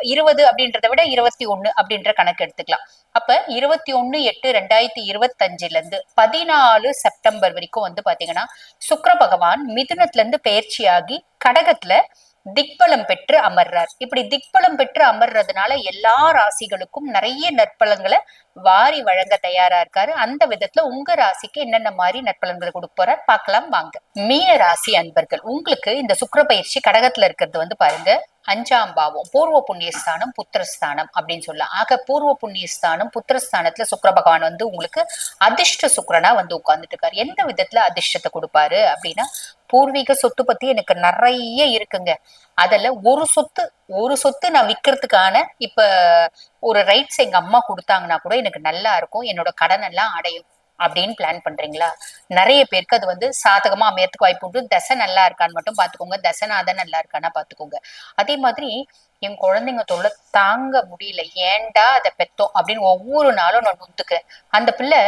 இருபது அப்படின்றத விட இருபத்தி ஒண்ணு அப்படின்ற கணக்கு எடுத்துக்கலாம். அப்ப இருபத்தி ஒண்ணு எட்டு ரெண்டாயிரத்தி இருபத்தஞ்சுல இருந்து பதினாலு செப்டம்பர் வரைக்கும் வந்து பாத்தீங்கன்னா சுக்கர பகவான் மிதுனத்துல இருந்து பயிற்சியாகி கடகத்துல திக்பலம் பெற்று அமர்றார். இப்படி திக்பலம் பெற்று அமர்றதுனால எல்லா ராசிகளுக்கும் நிறைய நற்பலங்களை வாரி வழங்க தயாரா இருக்காரு. அந்த விதத்துல உங்க ராசிக்கு என்னென்ன மாதிரி நற்பலன்களை கொடுக்க போறார் பார்க்கலாம் வாங்க. மீன ராசி அன்பர்கள் உங்களுக்கு இந்த சுக்கர பயிற்சி கடகத்துல இருக்கிறது வந்து பாருங்க. அஞ்சாம் பாவம் பூர்வ புண்ணியஸ்தானம் புத்திரஸ்தானம் அப்படின்னு சொல்லலாம். ஆக பூர்வ புண்ணியஸ்தானம் புத்திரஸ்தானத்துல சுக்கர பகவான் வந்து உங்களுக்கு அதிர்ஷ்ட சுக்கரனா வந்து உட்கார்ந்துட்டு இருக்காரு. எந்த விதத்துல அதிர்ஷ்டத்தை கொடுப்பாரு அப்படின்னா பூர்வீக சொத்து பத்தி எனக்கு நிறைய இருக்குங்க. அதுல ஒரு சொத்து ஒரு சொத்து நான் விற்கிறதுக்கான இப்ப ஒரு ரைட்ஸ் எங்க அம்மா கொடுத்தாங்கன்னா கூட எனக்கு நல்லா இருக்கும். என்னோட கடன் எல்லாம் அடையும் அப்படின்னு பிளான் பண்றீங்களா? நிறைய பேருக்கு அது வந்து சாதகமா அமையறதுக்கு வாய்ப்பு உண்டு. தசை நல்லா இருக்கான்னு மட்டும் பாத்துக்கோங்க தசைநாதன் நல்லா இருக்கானா பாத்துக்கோங்க அதே மாதிரி என் குழந்தைங்க தொல்லை தாங்க முடியல. ஏன்டா அதை பெத்தோம் அப்படின்னு ஒவ்வொரு நாளும் நான் நொந்துக்கிறேன். அந்த பிள்ளை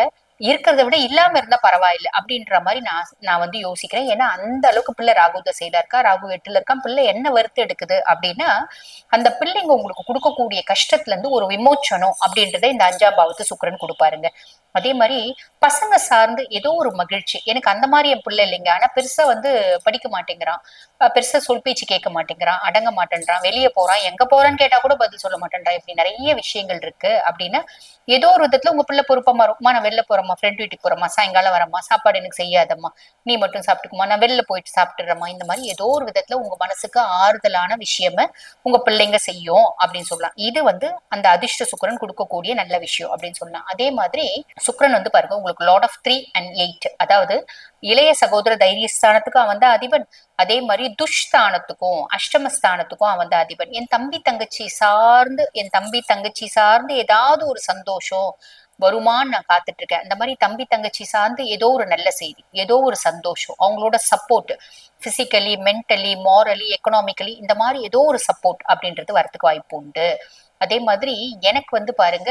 இருக்கிறத விட இல்லாம இருந்தா பரவாயில்ல அப்படின்ற மாதிரி நான் நான் வந்து யோசிக்கிறேன். ஏன்னா அந்த அளவுக்கு பிள்ளை ராகு தசையில இருக்கா? ராகு எட்டுல இருக்கான். பிள்ளை என்ன வறுத்து எடுக்குது அப்படின்னா அந்த பிள்ளைங்க உங்களுக்கு கொடுக்கக்கூடிய கஷ்டத்துல இருந்து ஒரு விமோச்சனம் அப்படின்றத இந்த அஞ்சாம் பாவத்து சுக்கரன் கொடுப்பாருங்க. அதே மாதிரி பசங்க சார்ந்து ஏதோ ஒரு மகிழ்ச்சி. எனக்கு அந்த மாதிரி என் பிள்ளை இல்லைங்க. ஆனா பெருசா வந்து படிக்க மாட்டேங்கிறான். பெருசா சொல் பேச்சு கேட்க மாட்டேங்கிறான். அடங்க மாட்டேன்றான். வெளியே போறான். எங்க போறான்னு கேட்டா கூட பதில் சொல்ல மாட்டேன்றான். இப்படி நிறைய விஷயங்கள் இருக்கு அப்படின்னா ஏதோ ஒரு விதத்துல உங்க பிள்ளை பொறுப்பமா இருக்குமா நான் வெளில போறேம்மா ஃப்ரெண்ட் வீட்டுக்கு போறேம்மா சாயங்காலம் வரம்மா சாப்பாடு எனக்கு செய்யாதம்மா. நீ மட்டும் சாப்பிட்டுக்குமா? நான் வெளில போயிட்டு சாப்பிட்டுறேம்மா. இந்த மாதிரி ஏதோ ஒரு விதத்துல உங்க மனசுக்கு ஆறுதலான விஷயம உங்க பிள்ளைங்க செய்யும் அப்படின்னு சொல்லலாம். இது வந்து அந்த அதிர்ஷ்ட சுக்கரன் கொடுக்கக்கூடிய நல்ல விஷயம் அப்படின்னு சொல்லலாம். அதே மாதிரி சுக்கரன் வந்து பாருங்க உங்களுக்கு lord of three and eight அதாவது இளைய சகோதர தைரியஸ்தானத்துக்கும் அவன் வந்து அதிபன். அதே மாதிரி துஷ்தானத்துக்கும் அஷ்டமஸ்தானத்துக்கும் அவன் வந்து அதிபன். என் தம்பி தங்கச்சி சார்ந்து என் தம்பி தங்கச்சி சார்ந்து ஏதாவது ஒரு சந்தோஷம் வருமான்னு நான் காத்துட்டு இருக்கேன். அந்த மாதிரி தம்பி தங்கச்சி சார்ந்து ஏதோ ஒரு நல்ல செய்தி ஏதோ ஒரு சந்தோஷம் அவங்களோட support physically mentally morally economically இந்த மாதிரி ஏதோ ஒரு சப்போர்ட் அப்படின்றது வரத்துக்கு வாய்ப்பு உண்டு. அதே மாதிரி எனக்கு வந்து பாருங்க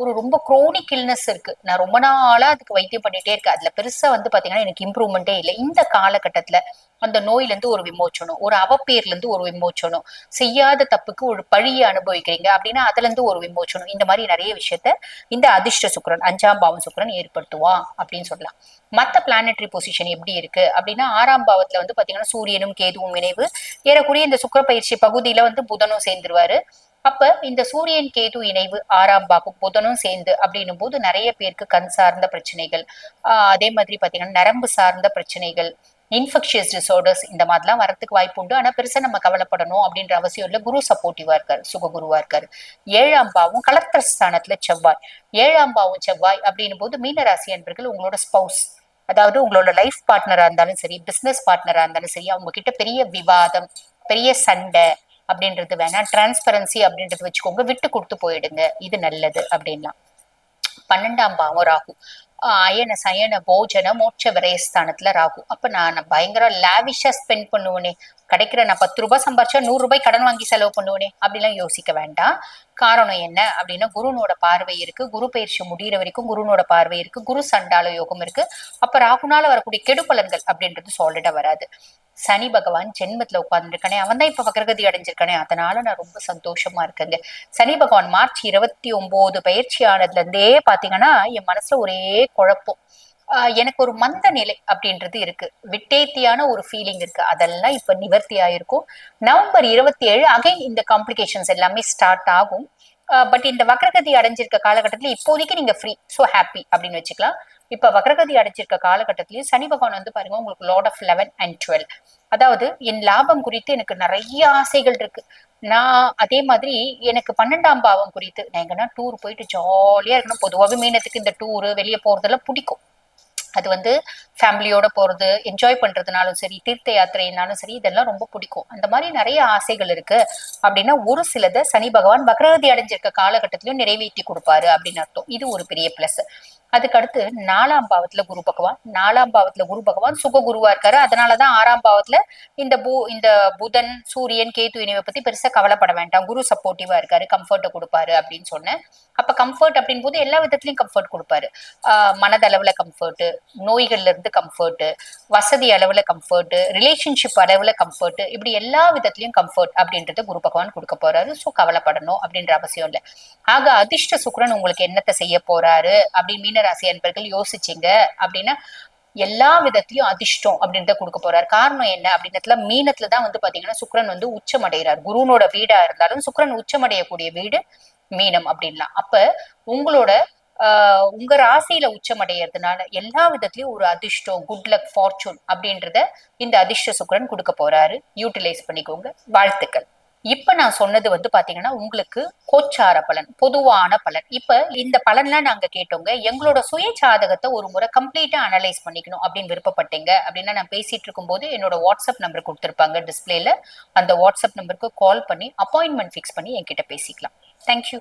ஒரு ரொம்ப குரோனிக் இல்னஸ் இருக்கு. நான் ரொம்ப நாளா அதுக்கு வைத்தியம் பண்ணிட்டே இருக்கேன். அதுல பெருசா வந்து பாத்தீங்கன்னா எனக்கு இம்ப்ரூவ்மெண்ட்டே இல்லை. இந்த காலகட்டத்துல அந்த நோயில இருந்து ஒரு விமோச்சனம் ஒரு அவப்பேர்ல இருந்து ஒரு விமோச்சனம் செய்யாத தப்புக்கு ஒரு பழியை அனுபவிக்கிறீங்க அப்படின்னா அதுல இருந்து ஒரு விமோச்சனம். இந்த மாதிரி நிறைய விஷயத்த இந்த அதிர்ஷ்ட சுக்கரன் அஞ்சாம் பாவம் சுக்கரன் ஏற்படுத்துவான் அப்படின்னு சொல்லலாம். மத்த பிளானட்டரி பொசிஷன் எப்படி இருக்கு? அப்படின்னா ஆறாம் பாவத்துல வந்து பாத்தீங்கன்னா சூரியனும் கேதுவும் இணைவு. ஏறக்குறைய இந்த சுக்கர பயிற்சி பகுதியில வந்து புதனும் சேர்ந்துருவாரு. அப்ப இந்த சூரியன் கேது இணைவு ஆறாம் பாகம் புதனும் சேர்ந்து அப்படின்னும் போது நிறைய பேருக்கு கண் சார்ந்த பிரச்சனைகள் அதே மாதிரி பாத்தீங்கன்னா நரம்பு சார்ந்த பிரச்சனைகள் இன்ஃபெக்ஷியஸ் டிசார்டர்ஸ் இந்த மாதிரிலாம் வரத்துக்கு வாய்ப்பு உண்டு. ஆனா பெருசா நம்ம கவலைப்படணும் அப்படின்ற அவசியம் இல்லை. குரு சப்போர்ட்டிவா இருக்காரு சுககுருவா இருக்காரு. ஏழாம் பாவம் கலத்திர ஸ்தானத்துல செவ்வாய். ஏழாம் பாவம் செவ்வாய் அப்படின்னும் போது மீனராசி என்பர்கள் உங்களோட ஸ்பௌஸ் அதாவது உங்களோட லைஃப் பார்ட்னரா இருந்தாலும் சரி பிசினஸ் பார்ட்னரா இருந்தாலும் சரி அவங்க கிட்ட பெரிய விவாதம் பெரிய சண்டை அப்படின்றது வேணா டிரான்ஸ்பரன்சி அப்படின்றது வச்சுக்கோங்க. விட்டு கொடுத்து போயிடுங்க. இது நல்லது அப்படின்லாம். பன்னெண்டாம் பாவம் ராகு. அயன சயன போஜன மோட்ச விரயஸ்தானத்துல ராகு. அப்ப நான் பயங்கர லாவிஷா ஸ்பெண்ட் பண்ணுவேனே. கிடைக்கிற நான் பத்து ரூபாய் சம்பாரிச்சா நூறு ரூபாய் கடன் வாங்கி செலவு பண்ணுவேனே. அப்படிலாம் யோசிக்க வேண்டாம். காரணம் என்ன அப்படின்னா குருனோட பார்வை இருக்கு. குரு பயிற்சி முடிகிற வரைக்கும் குருனோட பார்வை இருக்கு. குரு சண்டால யோகம் இருக்கு. அப்ப ராகுனால வரக்கூடிய கெடு பலன்கள் அப்படின்றது சாலிடா வராது. சனி பகவான் ஜென்மத்துல உட்கார்ந்துருக்கானே அவன் தான் இப்ப வக்ரகதி அடைஞ்சிருக்கானே. அதனால நான் ரொம்ப சந்தோஷமா இருக்கேங்க. சனி பகவான் மார்ச் இருபத்தி ஒன்பது பயிற்சி ஆனதுல இருந்தே பாத்தீங்கன்னா என் மனசுல ஒரே குழப்பம். எனக்கு ஒரு மந்த நிலை அப்படின்றது இருக்கு. விட்டேத்தியான ஒரு ஃபீலிங் இருக்கு. அதெல்லாம் இப்ப நிவர்த்தி ஆயிருக்கும். நவம்பர் இருபத்தி ஏழு அகைன் இந்த காம்ப்ளிகேஷன்ஸ் எல்லாமே ஸ்டார்ட் ஆகும். பட் இந்த வக்ரகதி அடைஞ்சிருக்க காலகட்டத்துல இப்போதைக்கு நீங்க ஃப்ரீ ஸோ ஹாப்பி அப்படின்னு வச்சுக்கலாம். இப்ப வக்ரகதி அடைஞ்சிருக்க காலகட்டத்திலயும் சனி பகவான் வந்து பாருங்க உங்களுக்கு lord of eleven and twelve அதாவது என் லாபம் குறித்து எனக்கு நிறைய ஆசைகள் இருக்கு. நான் அதே மாதிரி எனக்கு பன்னெண்டாம் பாவம் குறித்து நான் எங்கன்னா டூர் போயிட்டு ஜாலியா இருக்கணும். பொதுவாகவே மீனத்துக்கு இந்த டூரு வெளியே போறதெல்லாம் பிடிக்கும். அது வந்து ஃபேமிலியோட போறது என்ஜாய் பண்றதுனாலும் சரி தீர்த்த யாத்திரைனாலும் சரி இதெல்லாம் ரொம்ப பிடிக்கும். அந்த மாதிரி நிறைய ஆசைகள் இருக்கு. அப்படின்னா ஒரு சிலதை சனி பகவான் வக்ரகதி அடைஞ்சிருக்க காலகட்டத்திலயும் நிறைவேற்றி கொடுப்பாரு அப்படின்னு அர்த்தம். இது ஒரு பெரிய பிளஸ் அதுக்கடுத்து நாலாம் பாவத்துல குரு பகவான் நாலாம் பாவத்துல குரு பகவான் சுக குருவா இருக்காரு. அதனாலதான் ஆறாம் பாவத்துல இந்த பூ இந்த புதன் சூரியன் கேத்து இணைவை பத்தி பெருசா கவலைப்பட வேண்டாம். குரு சப்போர்ட்டிவா இருக்காரு. கம்ஃபர்ட்டை கொடுப்பாரு அப்படின்னு சொன்னேன். அப்ப கம்ஃபர்ட் அப்படின் போது எல்லா விதத்துலயும் கம்ஃபர்ட் கொடுப்பாரு. ஆஹ் மனதளவுல கம்ஃபர்ட் நோய்கள்ல இருந்து கம்ஃபர்ட் வசதி அளவுல கம்ஃபர்ட் ரிலேஷன்ஷிப் அளவுல கம்ஃபர்ட் இப்படி எல்லா விதத்துலயும் கம்ஃபர்ட் அப்படின்றது குரு பகவான் கொடுக்க போறாரு. ஸோ கவலைப்படணும் அப்படின்ற அவசியம் இல்லை. ஆக அதிர்ஷ்ட சுக்ரன் உங்களுக்கு என்னத்தை செய்ய போறாரு அப்படின்னு மீனராசி அன்பர்கள் யோசிச்சீங்க. அப்படின்னா எல்லா விதத்தையும் அதிர்ஷ்டம் அப்படின்றத கொடுக்க போறாரு. காரணம் என்ன? அப்படின்றதுல மீனத்துல தான் வந்து பாத்தீங்கன்னா சுக்கிரன் வந்து உச்சமடைகிறார். குருனோட வீடா இருந்தாலும் சுக்ரன் உச்சமடையக்கூடிய வீடு மீனம் அப்படின்லாம். அப்ப உங்களோட ஆஹ் உங்க ராசியில உச்சமடையறதுனால எல்லா விதத்திலயும் ஒரு அதிர்ஷ்டம் குட் லக் ஃபார்ச்சூன் அப்படின்றத இந்த அதிர்ஷ்ட சுக்ரன் கொடுக்க போறாரு. யூட்டிலைஸ் பண்ணிக்கோங்க. வாழ்த்துக்கள். இப்ப நான் சொன்னது வந்து பாத்தீங்கன்னா உங்களுக்கு கோச்சார பலன் பொதுவான பலன். இப்ப இந்த பலன்லாம் நாங்க கேட்டோங்க. எங்களோட சுய ஜாதகத்தை ஒரு முறை கம்ப்ளீட்டா அனலைஸ் பண்ணிக்கணும் அப்படின்னு விருப்பப்பட்டீங்க அப்படின்னா நான் பேசிட்டு இருக்கும்போது என்னோட வாட்ஸ்அப் நம்பர் கொடுத்துருப்பாங்க டிஸ்பிளேல அந்த வாட்ஸ்அப் நம்பருக்கு கால் பண்ணி அப்பாயின்மெண்ட் ஃபிக்ஸ் பண்ணி என்கிட்ட பேசிக்கலாம். தேங்க்யூ